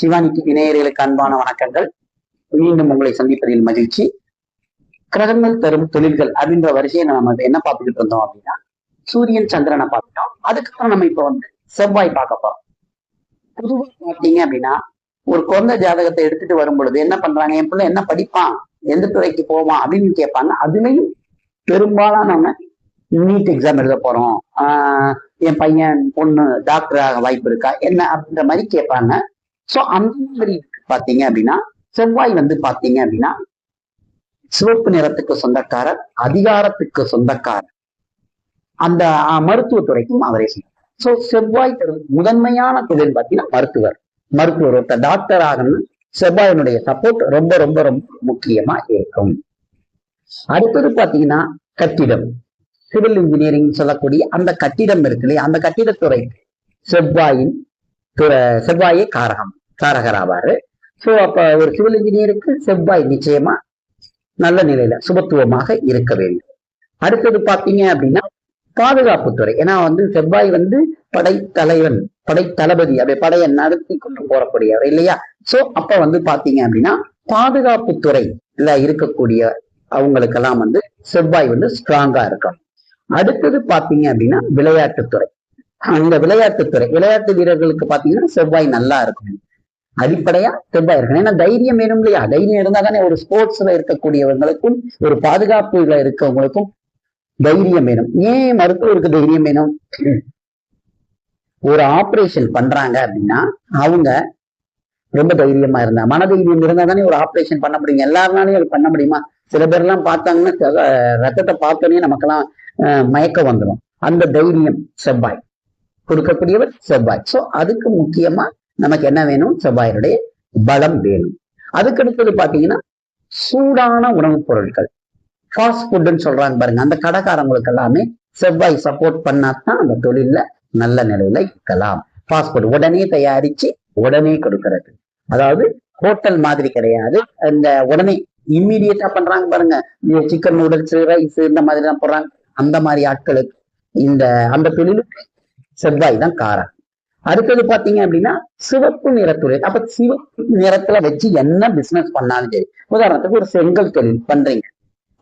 சிவானிக்கு இணையர்களுக்கு அன்பான வணக்கங்கள். மீண்டும் உங்களை சந்திப்பதில் மகிழ்ச்சி. கிரகங்கள் தரும் தொழில்கள் அப்படின்ற வரிசையை நம்ம என்ன பார்த்துக்கிட்டு இருந்தோம் அப்படின்னா சூரியன் சந்திரனை பார்த்துட்டோம். அதுக்கப்புறம் நம்ம இப்ப வந்து செவ்வாய் பார்க்க போறோம். பொதுவாக பார்த்தீங்க அப்படின்னா ஒரு குழந்தை ஜாதகத்தை எடுத்துட்டு வரும் பொழுது என்ன பண்றாங்க? என் பிள்ளை என்ன படிப்பான்? எந்த துறைக்கு போவான்? அப்படின்னு கேட்பாங்க. அதுலயும் பெரும்பாலானவங்க நீட் எக்ஸாம் எழுத போறோம். ஆஹ் என் பையன் பொண்ணு டாக்டர் ஆக வாய்ப்பு இருக்கா? என்ன அப்படின்ற மாதிரி கேட்பாங்க. சோ அந்த மாதிரி பாத்தீங்க அப்படின்னா செவ்வாய் வந்து பாத்தீங்க அப்படின்னா சிவப்பு நிறத்துக்கு சொந்தக்காரர் அதிகாரத்துக்கு சொந்தக்காரர். அந்த மருத்துவத்துறைக்கும் அவரே சோ செவ்வாய் முதன்மையான தொழில் பார்த்தீங்கன்னா மருத்துவர். மருத்துவர் ஒருத்தர் டாக்டர் ஆகணும் செவ்வாயினுடைய சப்போர்ட் ரொம்ப ரொம்ப ரொம்ப முக்கியமா இருக்கும். அடுத்தது பாத்தீங்கன்னா கட்டிடம். சிவில் இன்ஜினியரிங் சொல்லக்கூடிய அந்த கட்டிடம் இருக்கு இல்லையா? அந்த கட்டிடத்துறை செவ்வாயின் செவ்வாயே காரகம் காரகராவாரு சோ அப்ப ஒரு சிவில் இன்ஜினியருக்கு செவ்வாய் நிச்சயமா நல்ல நிலையில சுபத்துவமாக இருக்க வேண்டும். அடுத்தது பாத்தீங்க அப்படின்னா பாதுகாப்புத்துறை. ஏன்னா வந்து செவ்வாய் வந்து படைத்தலைவன் படை தளபதி அப்படி படையை நடத்தி கொண்டு போறக்கூடியவர் இல்லையா? சோ அப்ப வந்து பாத்தீங்க அப்படின்னா பாதுகாப்புத்துறையில இருக்கக்கூடிய அவங்களுக்கெல்லாம் வந்து செவ்வாய் வந்து ஸ்ட்ராங்கா இருக்கும் அடுத்தது பாத்தீங்க அப்படின்னா விளையாட்டுத்துறை. அந்த விளையாட்டுத்துறை விளையாட்டு வீரர்களுக்கு பாத்தீங்கன்னா செவ்வாய் நல்லா இருக்கும். அடிப்படையா செவ்வாய் இருக்கணும் ஏன்னா தைரியம் வேணும் இல்லையா? தைரியம் இருந்தா தானே ஒரு ஸ்போர்ட்ஸ்ல இருக்கக்கூடியவங்களுக்கும் ஒரு பாதுகாப்புல இருக்கவங்களுக்கும் தைரியம் வேணும். ஏன் மருத்துவருக்கு தைரியம் வேணும்? ஒரு ஆபரேஷன் பண்றாங்க அப்படின்னா அவங்க ரொம்ப தைரியமா இருந்தா மனதைரியம் இருந்தா தானே ஒரு ஆபரேஷன் பண்ண முடியும். எல்லாருனாலையும் அது பண்ண முடியுமா? சில பேர் எல்லாம் பார்த்தாங்கன்னா ரத்தத்தை பார்த்தோன்னே நமக்கெல்லாம் அஹ், மயக்கம் வந்துடும் அந்த தைரியம் செவ்வாய். கொடுக்கக்கூடியவர் செவ்வாய். சோ அதுக்கு முக்கியமா நமக்கு என்ன வேணும்? செவ்வாயினுடைய பலம் வேணும். அதுக்கு அடுத்தது பாத்தீங்கன்னா சூடான உணவுப் பொருட்கள். ஃபாஸ்ட் ஃபுட்னு சொல்றாங்க பாருங்க. அந்த கடைக்காரங்களுக்கு எல்லாமே செவ்வாய் சப்போர்ட் பண்ணாதான் அந்த தொழில்ல நல்ல நிலையில இருக்கலாம். ஃபாஸ்ட் ஃபுட் உடனே தயாரிச்சு உடனே கொடுக்கறது. அதாவது ஹோட்டல் மாதிரி கிடையாது. இந்த உடனே இம்மீடியட்டா பண்றாங்க பாருங்க. சிக்கன் நூடுல்ஸ் ரைஸ் இந்த மாதிரி எல்லாம் போடுறாங்க. அந்த மாதிரி ஆட்களுக்கு இந்த அந்த தொழிலுக்கு செவ்வாய் தான் காரம் அடுத்தது பாத்தீங்க அப்படின்னா சிவப்பு நிறத்துறை. அப்ப சிவப்பு நிறத்துல வச்சு என்ன பிசினஸ் பண்ணாலும் சரி உதாரணத்துக்கு ஒரு செங்கல் தொழில் பண்றீங்க.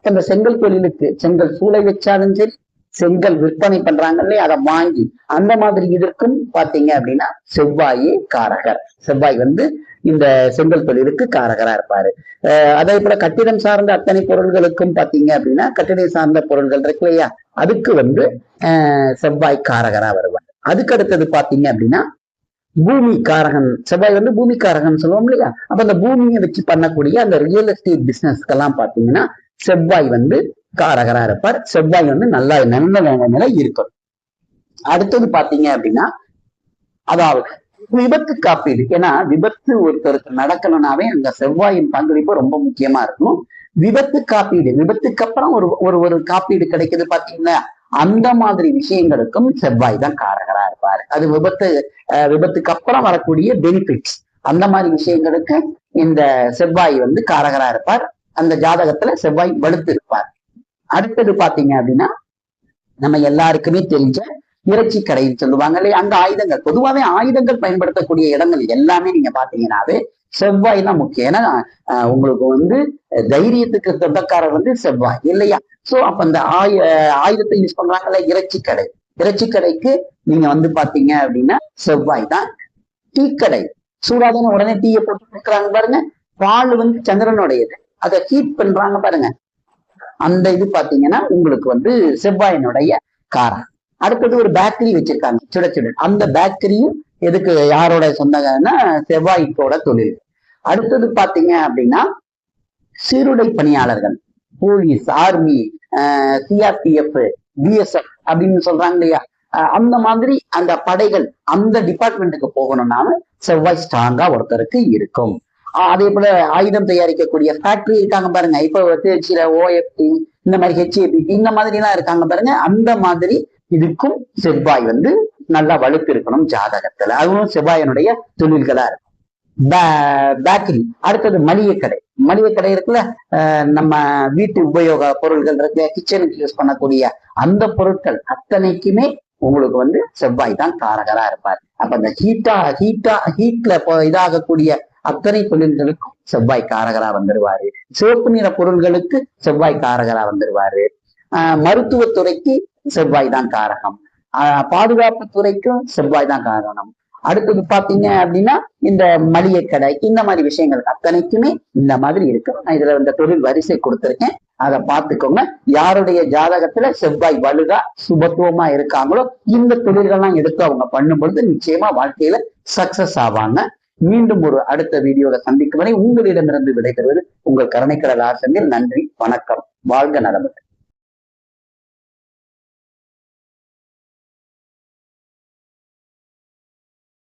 அந்த செங்கல் தொழிலுக்கு செங்கல் சூளை வச்சாலும் சரி செங்கல் விற்பனை பண்றாங்க இல்லையா அதை வாங்கி அந்த மாதிரி இதற்கும் பாத்தீங்க அப்படின்னா செவ்வாயே காரகர். செவ்வாய் வந்து இந்த செங்கல் தொழிலுக்கு காரகரா இருப்பாரு. அதே போல கட்டிடம் சார்ந்த அத்தனை பொருள்களுக்கும் பாத்தீங்க அப்படின்னா கட்டிடம் சார்ந்த பொருள்கள் இருக்கு இல்லையா அதுக்கு வந்து செவ்வாய் காரகரா வரும் அதுக்கு அடுத்தது பாத்தீங்க அப்படின்னா பூமி காரகன் செவ்வாய் வந்து பூமி காரகன் சொல்லுவோம் இல்லையா? அப்ப அந்த பூமியை வச்சு பண்ணக்கூடிய அந்த ரியல் எஸ்டேட் பிசினஸ்க்கெல்லாம் பாத்தீங்கன்னா செவ்வாய் வந்து காரகரா இருப்பார். செவ்வாய் வந்து நல்லா நல்ல நிலை இருக்கும் அடுத்தது பாத்தீங்க அப்படின்னா அதாவது விபத்து காப்பீடு. ஏன்னா விபத்து ஒருத்தருக்கு நடக்கணும்னாவே அந்த செவ்வாயின் பங்களிப்பு ரொம்ப முக்கியமா இருக்கும். விபத்து காப்பீடு. விபத்துக்கு அப்புறம் ஒரு ஒரு ஒரு காப்பீடு கிடைக்குது பாத்தீங்கன்னா அந்த மாதிரி விஷயங்களுக்கும் செவ்வாய் தான் காரகரா இருப்பாரு. அது விபத்து விபத்துக்கு அப்புறம் வரக்கூடிய பெனிஃபிட்ஸ் அந்த மாதிரி விஷயங்களுக்கு இந்த செவ்வாய் வந்து காரகரா இருப்பார். அந்த ஜாதகத்துல செவ்வாய் வலுத்து இருப்பார். அடுத்தது பாத்தீங்க அப்படின்னா நம்ம எல்லாருக்குமே தெரிஞ்ச இறைச்சி கடைன்னு சொல்லுவாங்க இல்லையா? அங்க ஆயுதங்கள் பொதுவாவே ஆயுதங்கள் பயன்படுத்தக்கூடிய இடங்கள் எல்லாமே நீங்க பாத்தீங்கன்னாவே செவ்வாய் தான் முக்கியம். ஏன்னா உங்களுக்கு வந்து தைரியத்துக்கு சொந்தக்காரர் வந்து செவ்வாய் இல்லையா? சோ அப்ப அந்த ஆயு ஆயுதத்தை யூஸ் பண்றாங்கல்ல இறைச்சி கடை இறைச்சி கடைக்கு நீங்க வந்து பாத்தீங்க அப்படின்னா செவ்வாய் தான் டீ கடை சூடாதான உடனே டீயை போட்டு கொடுக்குறாங்க பாருங்க. பால் வந்து சந்திரனுடையது. அதை ஹீட் பண்றாங்க பாருங்க. அந்த இது பாத்தீங்கன்னா உங்களுக்கு வந்து செவ்வாயினுடைய காரம் அடுத்தது ஒரு பேக்கரி வச்சிருக்காங்க சுட சுட. அந்த பேக்கரியும் எதுக்கு யாரோட சொந்தங்கன்னா செவ்வாய்க்கோட தொழில். அடுத்தது பாத்தீங்க அப்படின்னா சீருடை பணியாளர்கள். போலீஸ் ஆர்மி சிஆர்பிஎஃப் பிஎஸ்எஃப் அப்படின்னு சொல்றாங்க இல்லையா? அந்த மாதிரி அந்த படைகள் அந்த டிபார்ட்மெண்ட்டுக்கு போகணும்னாலும் செவ்வாய் ஸ்ட்ராங்கா ஒருத்தருக்கு இருக்கும். அதே போல ஆயுதம் தயாரிக்கக்கூடிய ஃபேக்டரி இருக்காங்க பாருங்க. இப்போ திருச்சியில ஓஎஃப்டி இந்த மாதிரி ஹெச்ஏபி இந்த மாதிரி எல்லாம் இருக்காங்க பாருங்க. அந்த மாதிரி இதுக்கும் செவ்வாய் வந்து நல்லா வலுத்து இருக்கணும் ஜாதகத்துல. அதுவும் செவ்வாயினுடைய தொழில்களா இருக்கும். பேக்கரி அடுத்தது மளிகை கடை மளிகை கடை இருக்குல்ல அஹ் நம்ம வீட்டு உபயோக பொருள்கள் இருக்கு கிச்சனுக்கு யூஸ் பண்ணக்கூடிய அந்த பொருட்கள் அத்தனைக்குமே உங்களுக்கு வந்து செவ்வாய் தான் காரகரா இருப்பார். அப்ப அந்த ஹீட்டா ஹீட்டா ஹீட்ல இதாகக்கூடிய அத்தனை தொழில்களுக்கும் செவ்வாய் காரகரா வந்துருவாரு. சிவப்பு நிற பொருள்களுக்கு செவ்வாய் காரகரா வந்துருவாரு. ஆஹ் மருத்துவத்துறைக்கு செவ்வாய் தான் காரகம். ஆஹ் பாதுகாப்பு துறைக்கும் செவ்வாய் தான் காரணம். அடுத்தது பாத்தீங்க அப்படின்னா இந்த மளிகை கடை இந்த மாதிரி விஷயங்கள் அத்தனைக்குமே இந்த மாதிரி இருக்கு. நான் இதுல இந்த தொழில் வரிசை கொடுத்திருக்கேன். அதை பார்த்துக்கோங்க. யாருடைய ஜாதகத்துல செவ்வாய் வலுதா சுபத்துவமா இருக்காங்களோ இந்த தொழில்கள்லாம் எடுத்து அவங்க பண்ணும் பொழுது நிச்சயமா வாழ்க்கையில சக்சஸ் ஆவாங்க. மீண்டும் ஒரு அடுத்த வீடியோல சந்திக்கும் வரை உங்களிடமிருந்து விடைபெறுவது உங்கள் கருணைக்கடல் ஆசிரியர். நன்றி வணக்கம். வாழ்க நலமுடன்